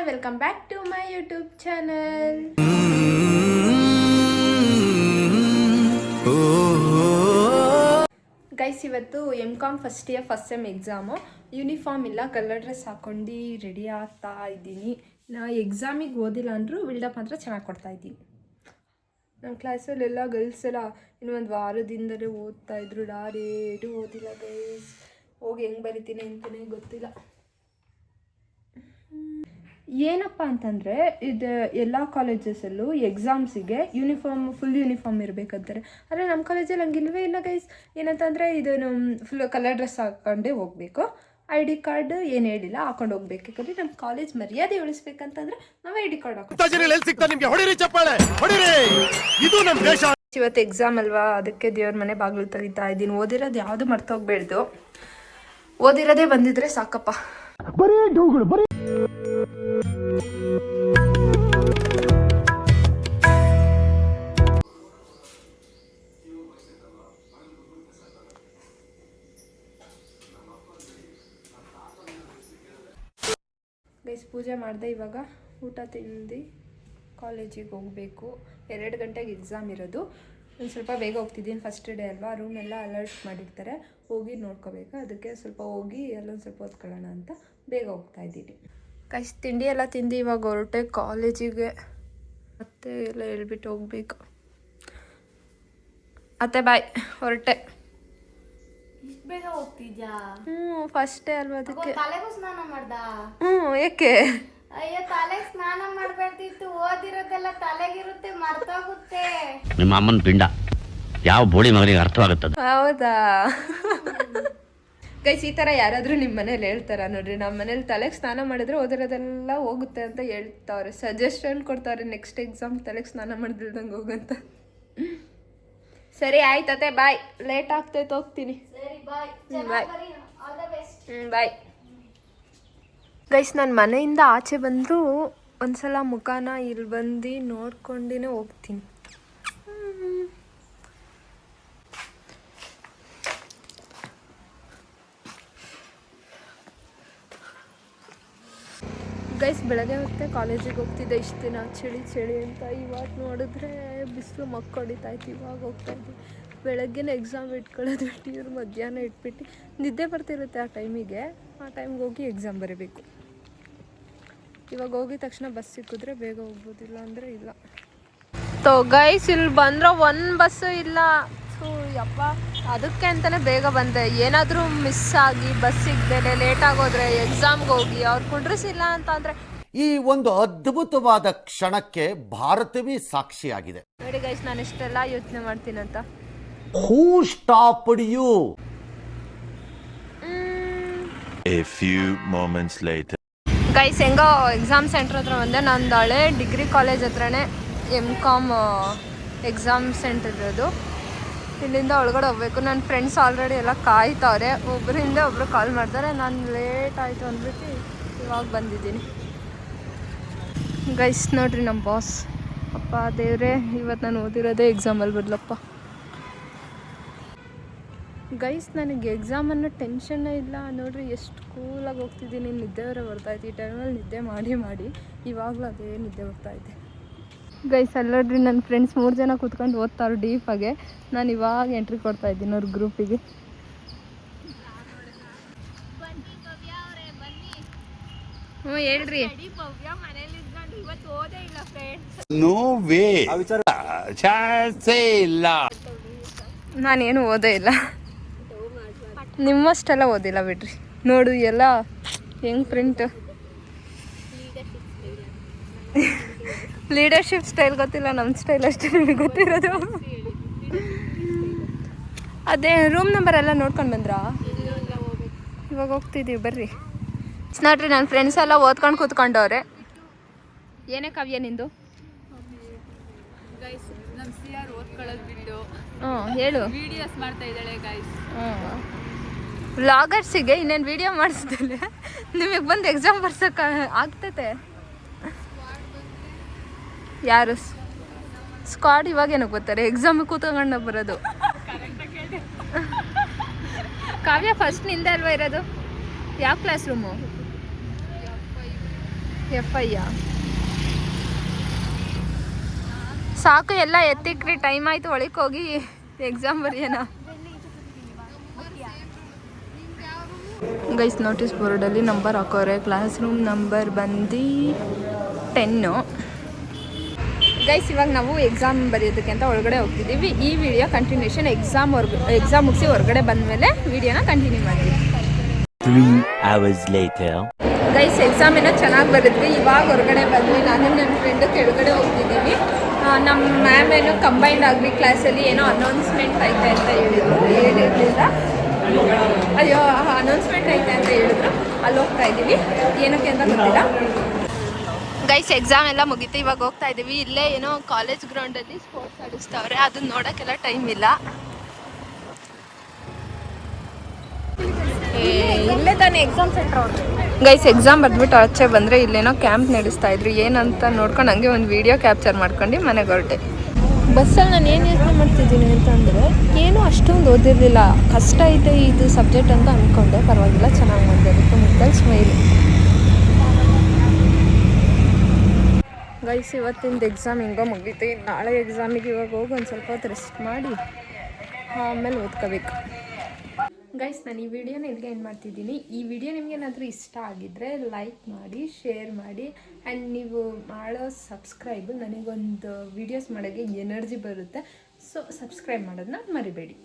Hi welcome back to my YouTube channel guys ಇವತ್ತು M com first year first sem exam uniform ಇಲ್ಲ colour dress ಹಾಕೊಂಡು ready ಆಗ್ತಾ ಇದ್ದೀನಿ. ನಾ ಎಕ್ಸಾಮಿಗೆ ಓದಿಲ್ಲ ಅಂದರೂ ಬಿಲ್ಡಪ್ ಮಾತ್ರ ಚೆನ್ನಾಗಿ ಕೊಡ್ತಾ ಇದ್ದೀನಿ. ನಮ್ಮ ಕ್ಲಾಸಲ್ಲೆಲ್ಲ ಗರ್ಲ್ಸ್ ಎಲ್ಲ ಇನ್ನೊಂದು ವಾರದಿಂದಲೇ ಓದ್ತಾ ಇದ್ರು. ಡಾರೇಟು ಓದಿಲ್ಲ ಗೈಸ್ ಹೋಗಿ ಹೆಂಗೆ ಬರಿತೀನಿ ಅಂತಲೇ ಗೊತ್ತಿಲ್ಲ. ಏನಪ್ಪ ಅಂತಂದರೆ ಇದು ಎಲ್ಲ ಕಾಲೇಜಸಲ್ಲೂ ಎಕ್ಸಾಮ್ಸಿಗೆ ಯೂನಿಫಾರ್ಮ್ ಫುಲ್ ಯೂನಿಫಾರ್ಮ್ ಇರಬೇಕಂತಾರೆ. ಆದರೆ ನಮ್ಮ ಕಾಲೇಜಲ್ಲಿ ಹಂಗಿಲ್ವೇ ಇಲ್ಲ ಗೈಸ್ ಏನಂತಂದರೆ ಇದನ್ನು ಫುಲ್ ಕಲರ್ ಡ್ರೆಸ್ ಹಾಕ್ಕೊಂಡೇ ಹೋಗಬೇಕು. ಐ ಡಿ ಕಾರ್ಡ್ ಏನು ಹೇಳಿಲ್ಲ ಹಾಕೊಂಡು ಹೋಗ್ಬೇಕು. ಯಾಕಂದ್ರೆ ನಮ್ಮ ಕಾಲೇಜ್ ಮರ್ಯಾದೆ ಉಳಿಸ್ಬೇಕಂತಂದ್ರೆ ನಾವು ಐ ಡಿ ಕಾರ್ಡ್ ಹಾಕೊಂಡು ಎಲ್ಲಿ ಸಿಗ್ತಾ ನಿಮ್ಗೆ? ಹೊಡಿರಿ ಚಪ್ಪಾಳೆ ಹೊಡಿರಿ! ಇದು ನಮ್ ದೇಶ. ಇವತ್ತು ಎಕ್ಸಾಮ್ ಅಲ್ವಾ? ಅದಕ್ಕೆ ದೇವ್ರ ಮನೆ ಬಾಗಿಲು ತೆಗಿತಾ ಇದ್ದೀನಿ ಓದಿರೋದು ಯಾವುದು ಮರ್ತೋಗ್ಬೇಡ್ದು. ಓದಿರೋದೇ ಬಂದಿದ್ರೆ ಸಾಕಪ್ಪ. ಗೈಸ್ ಪೂಜೆ ಮಾಡಿದೆ ಇವಾಗ ಊಟ ತಿಂದು ಕಾಲೇಜಿಗೆ ಹೋಗಬೇಕು. ಎರಡು ಗಂಟೆಗೆ ಎಕ್ಸಾಮ್ ಇರೋದು. ಒಂದು ಸ್ವಲ್ಪ ಬೇಗ ಹೋಗ್ತಿದ್ದೀನಿ ಫಸ್ಟ್ ಡೇ ಅಲ್ವಾ? ರೂಮ್ ಎಲ್ಲ ಅಲರ್ಟ್ ಮಾಡಿರ್ತಾರೆ. ಹೋಗಿ ನೋಡ್ಕೋಬೇಕು. ಅದಕ್ಕೆ ಸ್ವಲ್ಪ ಹೋಗಿ ಎಲ್ಲೊಂದು ಸ್ವಲ್ಪ ಓದ್ಕೊಳ್ಳೋಣ ಅಂತ ಬೇಗ ಹೋಗ್ತಾ ಇದ್ದೀನಿ. ಕಷ್ಟ ತಿಂಡಿ ಎಲ್ಲ ತಿಂದು ಇವಾಗ ಹೊರಟೆ. ಕಾಲೇಜಿಗೆ ಮತ್ತೆ ಎಲ್ಲ ಹೇಳ್ಬಿಟ್ಟು ಹೋಗ್ಬೇಕು. ಅತ್ತೆ ಬಾಯ್ ಹೊರಟೆ. ಇಷ್ಟ್ ಬೇಗ ಹೋಗ್ತಿದ್ಯಾ? ಹ್ಞೂ ಫಸ್ಟ್ ಡೇ ಅಲ್ವಾ ಅದಕ್ಕೆ. ತಲೆಗೂ ಸ್ನಾನ ಮಾಡ್ದ? ಹ್ಞೂ ಏಕೆ? ಅಯ್ಯೋ ತಲೆಗೆ ಸ್ನಾನ ಮಾಡ್ಬಾರ್ದಿತ್ತು ಓದಿರೋದೆಲ್ಲ ತಲೆಗಿರುತ್ತೆ ಮರ್ತೋಗುತ್ತೆ. ನಿಮ್ಮ ಅಮ್ಮನ ಪಿಂಡ. ಯಾವ ಬೋಳಿ ಮಗನಿಗೆ ಅರ್ಥವಾಗುತ್ತದೆ? ಹೌದಾ? ಗೈಸ್ ಈ ಥರ ಯಾರಾದರೂ ನಿಮ್ಮ ಮನೇಲಿ ಹೇಳ್ತಾರ ನೋಡ್ರಿ? ನಮ್ಮ ಮನೇಲಿ ತಲೆಗೆ ಸ್ನಾನ ಮಾಡಿದ್ರೆ ಓದಿರೋದೆಲ್ಲ ಹೋಗುತ್ತೆ ಅಂತ ಹೇಳ್ತಾವ್ರೆ ಸಜೆಷನ್ ಕೊಡ್ತಾವ್ರೆ ನೆಕ್ಸ್ಟ್ ಎಕ್ಸಾಮ್ ತಲೆಗೆ ಸ್ನಾನ ಮಾಡಿಲ್ದಂಗೆ ಹೋಗಂತ. ಸರಿ ಆಯ್ತತೆ ಬಾಯ್ ಲೇಟ್ ಆಗ್ತೈತೆ ಹೋಗ್ತೀನಿ. ಸರಿ bye bye all the best ಹ್ಞೂ ಬಾಯ್ ಗೈಸ್ ನಾನು ಮನೆಯಿಂದ ಆಚೆ ಬಂದರೂ ಒಂದ್ಸಲ ಮುಖಾನ ಇಲ್ಲಿ ಬಂದು ನೋಡ್ಕೊಂಡಿನೇ ಹೋಗ್ತೀನಿ. ಗೈಸ್ ಬೆಳಗ್ಗೆ ಹೊತ್ತೆ ಕಾಲೇಜಿಗೆ ಹೋಗ್ತಿದ್ದೆ. ಇಷ್ಟು ದಿನ, ಚಳಿ ಚಳಿ ಅಂತ ಇವಾಗ ನೋಡಿದ್ರೆ ಬಿಸಿಲು ಮಕ್ಕಳಿತಾಯ್ತು ಇವಾಗ ಹೋಗ್ತಾ ಇದ್ವಿ ಬೆಳಗ್ಗೆನೇ ಎಕ್ಸಾಮ್ ಇಟ್ಕೊಳ್ಳೋದು ಬಿಟ್ಟು ಇವ್ರು ಮಧ್ಯಾಹ್ನ ಇಟ್ಬಿಟ್ಟು ನಿದ್ದೆ ಬರ್ತಿರುತ್ತೆ ಆ ಟೈಮಿಗೆ ಆ ಟೈಮ್ಗೆ ಹೋಗಿ ಎಕ್ಸಾಮ್ ಬರೀಬೇಕು. ಇವಾಗ ಹೋಗಿದ ತಕ್ಷಣ ಬಸ್ ಸಿಕ್ಕಿದ್ರೆ ಬೇಗ ಹೋಗ್ಬೋದಿಲ್ಲ ಅಂದರೆ ಇಲ್ಲ. ತೋ ಗೈಸ್ ಇಲ್ಲಿ ಬಂದ್ರೆ ಒಂದು ಬಸ್ಸು ಇಲ್ಲ. ಸೊ ಯಪ್ಪ. ಅದಕ್ಕೆ ಅಂತಲೇ ಬೇಗ ಬಂದೆ. ಏನಾದರೂ ಮಿಸ್ ಆಗಿ ಬಸ್ ಸಿಗ್ದೇನೆ ಲೇಟ್ ಆಗೋದ್ರೆ ಎಕ್ಸಾಮ್ಗೆ ಹೋಗಿ ಅವ್ರು ಕುಂಡ್ರಿಸಿಲ್ಲ ಅಂತ ಅಂದರೆ ಈ ಒಂದು ಅದ್ಭುತವಾದ ಕ್ಷಣಕ್ಕೆ ಭಾರತವೇ ಸಾಕ್ಷಿಯಾಗಿದೆ. ನೋಡಿ ಗೈಸ್ ನಾನು ಇಷ್ಟೆಲ್ಲ ಯೋಚನೆ ಮಾಡ್ತೀನಂತ who stopped you A few moments later. Guys ಹೆಂಗೋ ಎಕ್ಸಾಮ್ ಸೆಂಟ್ರ್ ಹತ್ರ ಬಂದೆ. ನಂದು ಹಳೆ ಡಿಗ್ರಿ ಕಾಲೇಜ್ ಹತ್ರನೇ ಎಂ ಕಾಮ್ ಎಕ್ಸಾಮ್ ಸೆಂಟರ್ ಇರೋದು. ಇಲ್ಲಿಂದ ಒಳಗಡೆ ಹೋಗ್ಬೇಕು. ನನ್ನ ಫ್ರೆಂಡ್ಸ್ ಆಲ್ರೆಡಿ ಎಲ್ಲ ಕಾಯ್ತವ್ರೆ. ಒಬ್ಬರಿಂದ ಹಿಂದೆ ಒಬ್ಬರು ಕಾಲ್ ಮಾಡ್ತಾರೆ. ನಾನು ಲೇಟ್ ಆಯಿತು ಅಂದ್ಬಿಟ್ಟು ಇವಾಗ ಬಂದಿದ್ದೀನಿ. ಗೈಸ್ ನೋಡ್ರಿ ನಮ್ಮ ಬಾಸ್ ಅಪ್ಪ ದೇವ್ರೆ ಇವತ್ತು ನಾನು ಓದಿರೋದೇ ಎಕ್ಸಾಮಲ್ಲಿ ಬರಲಪ್ಪ ಗೈಸ್ ನನಗೆ ಎಕ್ಸಾಮ್ ಅನ್ನೋ ಟೆನ್ಷನ್ನೇ ಇಲ್ಲ. ನೋಡ್ರಿ ಎಷ್ಟು ಕೂಲಾಗಿ ಹೋಗ್ತಿದ್ದೀನಿ. ನಿದ್ದೆ ಬರೋ ಬರ್ತಾಯಿತ್ತು ಈ ಟೈಮಲ್ಲಿ ನಿದ್ದೆ ಮಾಡಿ ಮಾಡಿ. ಇವಾಗಲೂ ಅದೇ ನಿದ್ದೆ ಬರ್ತಾಯಿದೆ ಗೈಸ್ ಅಲ್ಲೋಡ್ರಿ ನನ್ನ ಫ್ರೆಂಡ್ಸ್ ಮೂರು ಜನ ಕೂತ್ಕೊಂಡು ಓದ್ತಾರೆ ಡೀಪಾಗೆ ನಾನು ಇವಾಗ ಎಂಟ್ರಿ ಕೊಡ್ತಾ ಇದ್ದೀನಿ ಅವ್ರ ಗ್ರೂಪಿಗೆ ಹ್ಞೂ ಹೇಳ್ರಿ. ನಾನೇನು ಓದೇ ಇಲ್ಲ. ನಿಮ್ಮಷ್ಟೆಲ್ಲ ಓದಿಲ್ಲ ಬಿಡ್ರಿ. ನೋಡು ಎಲ್ಲ ಹೆಂಗ್ ಪ್ರಿಂಟ್ ಲೀಡರ್ಶಿಪ್ ಸ್ಟೈಲ್ ಗೊತ್ತಿಲ್ಲ ನಮ್ಮ ಸ್ಟೈಲ್ ಅಷ್ಟೇ ನಿಮಗೆ ಗೊತ್ತಿರೋದು. ಅದೇ ರೂಮ್ ನಂಬರ್ ಎಲ್ಲ ನೋಡ್ಕೊಂಡು ಬಂದ್ರಾ? ಇವಾಗ ಹೋಗ್ತಿದ್ದೀವಿ ಬರ್ರಿ. ನೋಡ್ರಿ ನನ್ನ ಫ್ರೆಂಡ್ಸ್ ಎಲ್ಲ ಓದ್ಕೊಂಡು ಕೂತ್ಕೊಂಡವ್ರೆ. ಏನೇ ಕಾವ್ಯ ನಿಂದು? ಹ್ಞೂ ಹೇಳು. ವಿಡಿಯೋಸ್ ಮಾಡ್ತಾ ಇದ್ದಾಳೆ ಗೈಸ್ ವ್ಲಾಗರ್ಸಿಗೆ ಇನ್ನೇನು ವಿಡಿಯೋ ಮಾಡಿಸ್ದಿಲ್ಲ ನಿಮಗೆ ಬಂದು ಎಕ್ಸಾಮ್ ಬರ್ಸೋಕೆ ಆಗ್ತೈತೆ. ಯಾರು? ಸ್ಕ್ವಾಡ್ ಇವಾಗ ಏನಕ್ಕೆ ಗೊತ್ತಾರೆ ಎಕ್ಸಾಮ್ ಕೂತ್ಕೊಂಡು ಬರೋದು. ಕಾವ್ಯ ಫಸ್ಟ್ನಿಂದ ಅಲ್ವಾ ಇರೋದು? ಯಾವ ಕ್ಲಾಸ್ ರೂಮು ಎಫ್ ಐ ಸಾಕು ಎಲ್ಲ ಎತ್ತಿಕ್ರಿ ಟೈಮ್ ಆಯ್ತು ಒಳಕ್ಕೆ ಹೋಗಿ ಎಕ್ಸಾಮ್ ಬರೆಯೋಣ. ಗೈಸ್ ನೋಟಿಸ್ ಬೋರ್ಡಲ್ಲಿ ನಂಬರ್ ಹಾಕೋರೆ. ಕ್ಲಾಸ್ ರೂಮ್ ನಂಬರ್ ಬಂದು ಟೆನ್ನು ಗೈಸ್ ಇವಾಗ ನಾವು ಎಕ್ಸಾಮ್ ಬರೆಯೋದಕ್ಕೆ ಅಂತ ಒಳಗಡೆ ಹೋಗ್ತಿದ್ದೀವಿ. ಈ ವಿಡಿಯೋ ಕಂಟಿನ್ಯೂಷನ್ ಎಕ್ಸಾಮ್ ಎಕ್ಸಾಮ್ ಮುಗಿಸಿ ಹೊರಗಡೆ ಬಂದಮೇಲೆ ವಿಡಿಯೋನ ಕಂಟಿನ್ಯೂ ಮಾಡ್ತೀವಿ. ಗೈಸ್ ಎಕ್ಸಾಮ್ ಏನೋ ಚೆನ್ನಾಗಿ ಬರೆದ್ವಿ ಇವಾಗ ಹೊರಗಡೆ ಬಂದ್ವಿ. ನಾನು ನನ್ನ ಫ್ರೆಂಡು ಕೆಳಗಡೆ ಹೋಗ್ತಿದ್ದೀವಿ. ನಮ್ಮ ಮ್ಯಾಮ್ ಏನೋ ಕಂಬೈನ್ಡ್ ಆಗಲಿ ಕ್ಲಾಸಲ್ಲಿ ಏನೋ ಅನೌನ್ಸ್ಮೆಂಟ್ ಆಯ್ತಾ ಅಂತ ಹೇಳಿದ್ರು. ಹೇಳಿರಲಿಲ್ಲ. ಅಯ್ಯೋ ಅನೌನ್ಸ್ಮೆಂಟ್ ಐತೆ ಅಂತ ಹೇಳಿದ್ರು. ಅಲ್ಲಿ ಹೋಗ್ತಾ ಇದ್ದೀವಿ. ಏನಕ್ಕೆ ಅಂತ ಗೊತ್ತಿಲ್ಲ. ಗೈಸ್ ಎಕ್ಸಾಮ್ ಎಲ್ಲ ಮುಗೀತು. ಇವಾಗ ಹೋಗ್ತಾ ಇದ್ದೀವಿ. ಇಲ್ಲೇ ಏನೋ ಕಾಲೇಜ್ ಗ್ರೌಂಡಲ್ಲಿ ಸ್ಪೋರ್ಟ್ಸ್ ಆಡಿಸ್ತಾವ್ರೆ. ಅದನ್ನ ನೋಡಕ್ಕೆಲ್ಲ ಟೈಮ್ ಇಲ್ಲ. ಇಲ್ಲೇ ತಾನೇ ಎಕ್ಸಾಮ್ ಸೆಂಟರ್ ಗೈಸ್ ಎಕ್ಸಾಮ್ ಬರ್ದ್ಬಿಟ್ಟು ಆಚೆ ಬಂದರೆ ಇಲ್ಲೇನೋ ಕ್ಯಾಂಪ್ ನಡೆಸ್ತಾ ಇದ್ರು. ಏನಂತ ನೋಡ್ಕೊಂಡು ಹಂಗೆ ಒಂದು ವಿಡಿಯೋ ಕ್ಯಾಪ್ಚರ್ ಮಾಡ್ಕೊಂಡು ಮನೆಗೆ ಹೊರಟೆ. ಬಸ್ಸಲ್ಲಿ ನಾನು ಏನು ಯೋಚನೆ ಮಾಡ್ತಿದ್ದೀನಿ ಅಂತಂದರೆ, ಏನೂ ಅಷ್ಟೊಂದು ಓದಿರಲಿಲ್ಲ. ಕಷ್ಟ ಐತೆ ಇದು ಸಬ್ಜೆಕ್ಟ್ ಅಂತ ಅಂದ್ಕೊಂಡೆ ಪರವಾಗಿಲ್ಲ, ಚೆನ್ನಾಗಿ ಮಾಡಿದೆ. ಅದಕ್ಕೆ ಸ್ಮೈಲ್. ಗೈಸ್ ಇವತ್ತಿಂದ ಎಕ್ಸಾಮ್ ಹಿಂಗೋ ಮುಗೀತು. ನಾಳೆ ಎಕ್ಸಾಮಿಗೆ ಇವಾಗ ಹೋಗಿ ಒಂದು ಸ್ವಲ್ಪ ಹೊತ್ತು ರೆಸ್ಟ್ ಮಾಡಿ, ಆಮೇಲೆ ಓದ್ಕೋಬೇಕು. ಗೈಸ್ ನಾನು ಈ ವಿಡಿಯೋನ ಇಲ್ಲಿಗೆ ಏನು ಮಾಡ್ತಿದ್ದೀನಿ. ಈ ವಿಡಿಯೋ ನಿಮಗೇನಾದರೂ ಇಷ್ಟ ಆಗಿದ್ದರೆ ಲೈಕ್ ಮಾಡಿ ಶೇರ್ ಮಾಡಿ ಆ್ಯಂಡ್ ನೀವು ಮಾಡೋ ಸಬ್ಸ್ಕ್ರೈಬ್ ನನಗೊಂದು ವೀಡಿಯೋಸ್ ಮಾಡೋಕ್ಕೆ ಎನರ್ಜಿ ಬರುತ್ತೆ. ಸೊ ಸಬ್ಸ್ಕ್ರೈಬ್ ಮಾಡೋದನ್ನ ಮರಿಬೇಡಿ.